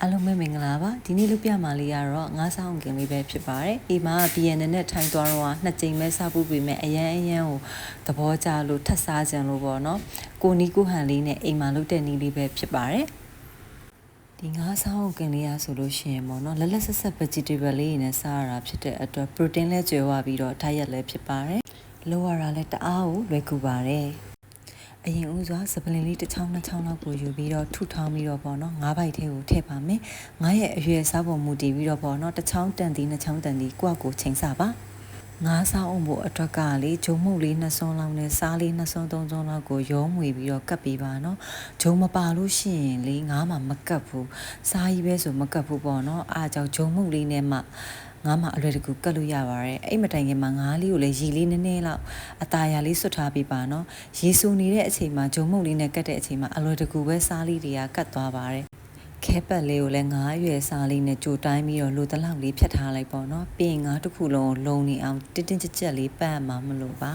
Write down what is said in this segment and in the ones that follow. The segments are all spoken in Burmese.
အားလုံးပဲမင်္ဂလာပါဒီနေ့လုပ်ပြမှာလေးကတော့ငါးဆောင်ကင်လေးပဲဖြစ်ပါတယ်ဒီမှာ BNN နဲ့ထိုင်သွားတော့နှစ်ကြိမ်ပဲစပူပြီးမဲ့အရန်အရန်ကိုသဘောကျလို့ထပ်စားကြလို့ပေါ့နော်ကိုနီကိုဟန်လေးနဲ့အိမ်မှာလုပ်တဲ့နီးလေးပဲဖြစ်ပါတယ်ဒီငါးဆောင်ကင်လေးရဆိုလို့ရှိရင်ပေါ့နော်လက်လက်ဆက်ဆက် vegetable လေးနဲ့စားရတာဖြစ်တဲ့အတွက် protein လည်းကျွဲဝပြီးတော့ diet လည်းဖြစ်ပါတယ်လောရတာလည်းတအားကိုလွယ်ကူပါတယ် အရင်ဦးစွာစပလင်လေးတစ်ချောင်းနှစ်ချောင်းလောက်ကိုယူပြီးတော့ထုထောင်းပြီးတော့ပေါ့နော်ငါးပိုက်ထဲကိုထည့်ပါမယ်ငါးရဲ့အရွယ်စားပုံမူတည်ပြီးတော့ပေါ့နော်တစ်ချောင်းတန်သည်နှစ်ချောင်းတန်သည်ကိုယ့်ကိုချိန်စားပါငါးစားအောင်ဖို့အတွက်ကလေဂျုံမှုတ်လေးနှစ်စွန်းလောက်နဲ့စားလေးနှစ်စွန်းသုံးစွန်းလောက်ကိုရောမွေပြီးတော့ကတ်ပေးပါနော်ဂျုံမပါလို့ရှိရင်လေငါးမှမကတ်ဘူးစားကြီးပဲဆိုမကတ်ဘူးပေါ့နော်အားကြောင့်ဂျုံမှုတ်လေးနဲ့မှ ငါးမှအလွယ်တကူကတ်လို့ရပါတယ်အဲ့မတိုင်ခင်မှာငါးလေးကိုလည်းရီလေးနည်းနည်းလောက်အตาရလေးဆွတ်ထားပေးပါနော်ရေဆူနေတဲ့အချိန်မှာဂျုံမှုတ်လေးနဲ့ကတ်တဲ့အချိန်မှာအလွယ်တကူပဲစားလေးတွေကကတ်သွားပါတယ်ခဲပတ်လေးကိုလည်းငါးရွယ်စားလေးနဲ့ကြိုတိုင်းပြီးတော့လိုတလောက်လေးဖြတ်ထားလိုက်ပေါ့နော်ပြီးရင်ငါးတစ်ခုလုံးကိုလုံနေအောင်တင်းတင်းကြပ်ကြပ်လေးပတ်မှမလို့ပါ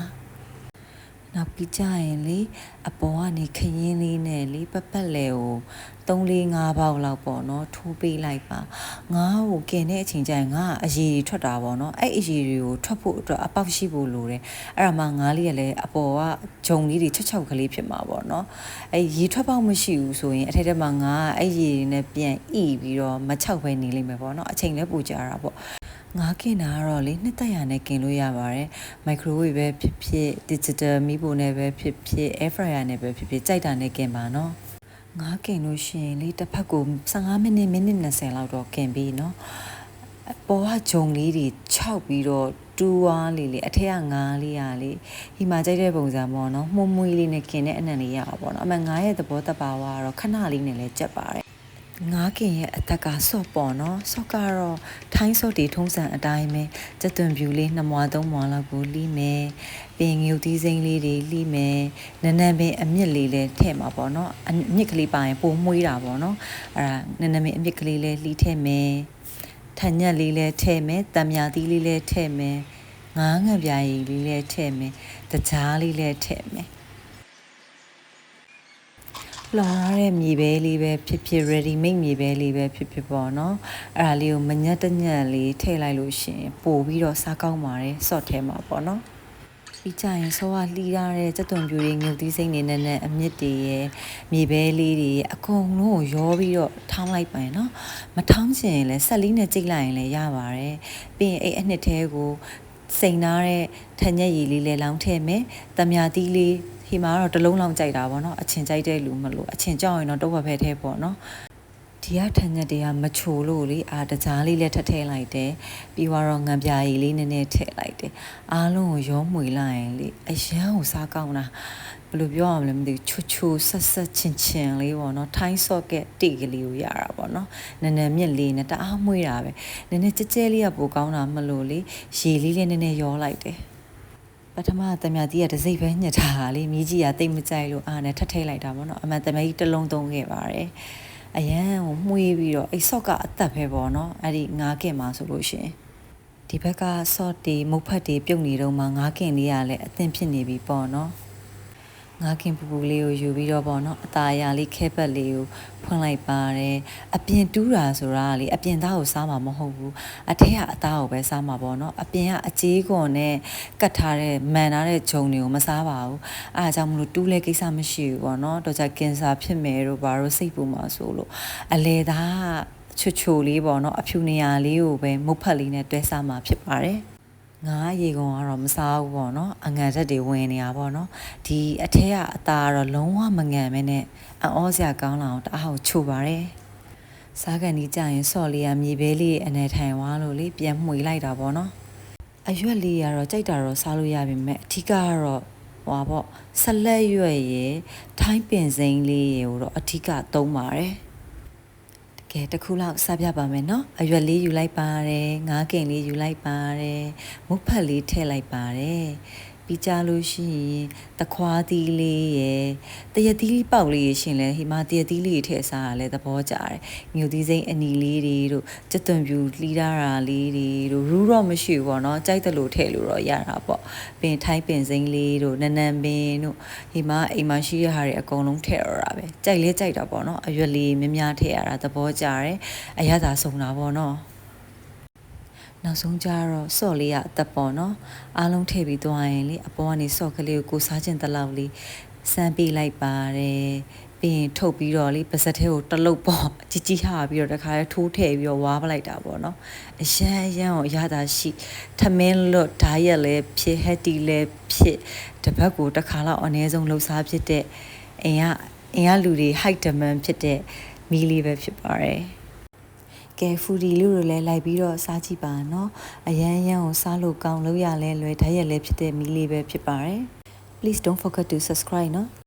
နောက်ပြီးကြရင်လေအပေါ်ကနေခရင်လေးနဲ့လေပပတ်လေကို3 4 5ပေါက်လောက်ပေါ့နော်ထိုးပေးလိုက်ပါငါ့ကိုกินတဲ့အချိန်ကျရင်ငါအရည်တွေထွက်တာပေါ့နော်အဲ့အရည်တွေကိုထွက်ဖို့အတွက်အပေါက်ရှိဖို့လိုတယ်အဲ့ဒါမှငါးလေးကလည်းအပေါ်ကဂျုံလေးတွေချက်ချောက်ကလေးဖြစ်မှာပေါ့နော်အဲ့ရေထွက်ပေါက်မရှိဘူးဆိုရင်အထက်ထက်မှာငါအဲ့ရည်တွေနဲ့ပြန်ဣပြီးတော့မချောက်ပဲနေလိမ့်မယ်ပေါ့နော်အချိန်လည်းပူကြတာပေါ့ ငါးကင်တာကတော့လေနှစ်သက်ရနဲ့ကင်လို့ရပါတယ် microwave ပဲဖြစ်ဖြစ် digital မီးပုံနဲ့ပဲဖြစ်ဖြစ် air fryer နဲ့ပဲဖြစ်ဖြစ်ကြိုက်တာနဲ့ကင်ပါနော်ငါးကင်လို့ရှိရင်လေတစ်ဖက်ကို15မိနစ်မိနစ်20လောက်တော့ကင်ပြီးနော်အပေါ်ကဂျုံလေးတွေ6ပြီးတော့တူဝါလေးလေအထက်ကငါးလေးရလေဒီမှာကြိုက်တဲ့ပုံစံပေါ့နော်မှုမွေးလေးနဲ့ကင်တဲ့အနံ့လေးရပါပေါ့နော်အမှငါးရဲ့သဘောတဘာဝကတော့ခဏလေးနဲ့လည်းကြက်ပါတယ် ငါးကင်ရဲ့အသက်ကဆော့ပေါ့နော်ဆော့ကတော့ထိုင်းဆော့တီထုံးစံအတိုင်းပဲကြက်သွန်ဖြူလေးနှစ်မွာသုံးမွာလောက်ကိုလီးမယ်ပြင်ငုတ်သီးစိမ်းလေးတွေလီးမယ်နန်းနန်းပင်အမြင့်လေးလည်းထည့်မှာပေါ့နော်အမြင့်ကလေးပါရင်ပိုမွှေးတာပေါ့နော်အဲ့ဒါနန်းနန်းပင်အမြင့်ကလေးလည်းလီးထည့်မယ်ထညက်လေးလည်းထည့်မယ်တံမြာသီးလေးလည်းထည့်မယ်ငါးငံပြာရည်လေးလည်းထည့်မယ်တကြားလေးလည်းထည့်မယ် လော်ရတဲ့မြေပဲလေးပဲဖြစ်ဖြစ် ready made မြေပဲလေးပဲဖြစ်ဖြစ်ပေါ့နော်အဲ့ဒါလေးကိုမညက်တညက်လေးထည့်လိုက်လို့ရှရင် ပို့ပြီးတော့စားကောင်းပါတယ် salt ထဲမှာပေါ့နော်ပြီးကြရင်ဆောကလှီးရတဲ့စက်သွန်ပြူတွေငုတ်သီးစိမ့်နေနဲ့အမြစ်တွေရဲ့မြေပဲလေးတွေအကုန်လုံးကိုရောပြီးတော့ထောင်းလိုက်ပါရင်နော်မထောင်းချင်ရင်လည်းဆက်လေးနဲ့ကြိတ်လိုက်ရင်လည်းရပါတယ်ပြီးရင်အဲ့အနှစ်သေးကိုစိန်နာတဲ့ထညက်ရည်လေးလည်းလောင်းထည့်မယ်တံမြာသီးလေး ဒီမှာတော့တလုံးလောင်းကြိုက်တာပေါ့နော်အချင်ကြိုက်တဲ့လူမလို့အချင်ကြောက်ရင်တော့တုပ်ဝက်ဖဲထဲပေါ့နော်ဒီကထန်ညက်တွေကမချိုလို့လေအာတကြားလေးလည်းထပ်ထည့်လိုက်တယ်ပြီးတော့ငံပြာရည်လေးနည်းနည်းထည့်လိုက်တယ်အားလုံးကိုရောမှွေလိုက်ရင်လေအရန်ကိုစားကောင်းတာဘယ်လိုပြောရမလဲမသိဘူးချူချူဆက်ဆက်ချင်ချင်လေးပေါ့နော်ထိုင်းဆော့ကက်တိကလေးကိုရတာပေါ့နော်နည်းနည်းမြက်လေးနဲ့တအားမွေးတာပဲနည်းနည်းကြဲကြဲလေးကပိုကောင်းတာမလို့လေရေလေးလည်းနည်းနည်းရောလိုက်တယ် ပထမတမတီးကတစိမ့်ပဲညှက်ထားတာလေမြည်ကြီးကတိတ်မကြိုက်လို့အားနဲ့ထပ်ထိတ်လိုက်တာပေါ့နော်အမှန်တမကြီးတစ်လုံးသုံးခဲ့ပါတယ်အရန်ကိုမှုေးပြီးတော့အိတ်ဆော့ကအသက်ပဲပေါ့နော်အဲ့ဒီငါးကင်မှာဆိုလို့ရှင်ဒီဘက်ကဆော့တီမုတ်ဖက်တီပြုတ်နေတော့မှငါးကင်လေးကလည်းအသင်ဖြစ်နေပြီပေါ့နော် ငါခင်ပူပူလေးကိုယူပြီးတော့ပေါ့နော်အตาရလေးခဲပတ်လေးကိုဖွင့်လိုက်ပါတယ်အပြင်တူးတာဆိုတာလေအပြင်သားကိုစားမှာမဟုတ်ဘူးအထက်ကအသားကိုပဲစားမှာပေါ့နော်အပြင်ကအကြေးကွန်နဲ့ကတ်ထားတဲ့မန်ထားတဲ့ဂျုံတွေကိုမစားပါဘူးအဲအကြောင်းမလို့တူးလဲကိစ္စမရှိဘူးပေါ့နော်တော့ကြကင်ဆာဖြစ်မယ်တို့ဘာလို့စိတ်ပူမှာဆိုလို့အလေသားချွတ်ချိုလေးပေါ့နော်အဖြူနေရာလေးကိုပဲမုတ်ဖက်လေးနဲ့တွဲစားမှာဖြစ်ပါတယ် ငါရေကုန်ကတော့မစားဘူးပေါ့နော်အငံရက်တွေဝင်နေတာပေါ့နော်ဒီအထက်ကအသားကတော့လုံးဝမငံမဲနဲ့အံ့ဩစရာကောင်းလာအောင်တအားကိုချိုပါတယ်စားကန်ဒီကြရင်ဆော့လေးကမြေပဲလေးအနေထိုင်သွားလို့လေပြန်မှွေလိုက်တာပေါ့နော်အရွက်လေးကတော့ကြိုက်တာတော့စားလို့ရပါမယ်အထီးကတော့ဟွာပေါ့ဆက်လက်ရွက်ရယ်ထိုင်းပင်စိမ်းလေးရေကိုတော့အထီးကသုံးပါတယ် ကဲတစ်ခုလောက်စပြပါမယ်နော်အရွက်လေးယူလိုက်ပါတယ်ငါးကင်လေးယူလိုက်ပါတယ်မုတ်ဖက်လေးထည့်လိုက်ပါတယ် ပြီးကြလို့ရှိရင်တခွားသီးလေးရယ်တရက်သီးလေးပေါက်လေးရရှင်လဲဟိမတရက်သီးလေးထည့်စားရလဲသဘောကျတယ်ငြူသီးစိမ့်အနီလေးတွေတို့ကြက်သွန်ပြူလှီးထားတာလေးတွေတို့ရူးတော့မရှိဘူးပေါ့နော်ကြိုက်တယ်လို့ထည့်လို့တော့ရတာပေါ့ပင်ထိုင်းပင်စိမ့်လေးတို့နန်းနန်းပင်တို့ဟိမအိမ်မှာရှိရဟာတွေအကုန်လုံးထည့်ရတာပဲကြိုက်လဲကြိုက်တာပေါ့နော်အရွက်လေးများများထည့်ရတာသဘောကျတယ်အရသာဆုံးတာပေါ့နော် နောက်ဆုံးကျတော့ဆော့လေးကအသက်ပေါ့နော်အားလုံးထည့်ပြီးသွားရင်လေအပေါ်ကနေဆော့ကလေးကိုကိုစားခြင်းတလောက်လေးစမ်းပေးလိုက်ပါတယ်ပြီးရင်ထုတ်ပြီးတော့လေပါစက်ထဲကိုတလုတ်ပေါ့ကြီးကြီးဟာပြီးတော့တခါလဲထိုးထည့်ပြီးတော့ဝါပလိုက်တာပေါ့နော်အရန်အရန်ကိုအရသာရှိထမင်းလွတ်ဓာရက်လည်းဖြစ်ဟက်တီလည်းဖြစ်တပတ်ကိုတစ်ခါလောက်အနည်းဆုံးလှုပ်ရှားဖြစ်တဲ့အိမ်ကအင်ကလူတွေ height demand ဖြစ်တဲ့မီးလေးပဲဖြစ်ပါတယ် ကဲဖူဒီလူတွေလည်းလိုက်ပြီးတော့စားကြည့်ပါနော်အရန်ရန်ကိုစားလို့ကောင်းလို့ရလဲလွယ်ဓာတ်ရက်လည်းဖြစ်တဲ့မီးလေးပဲဖြစ်ပါတယ် please don't forget to subscribe နော်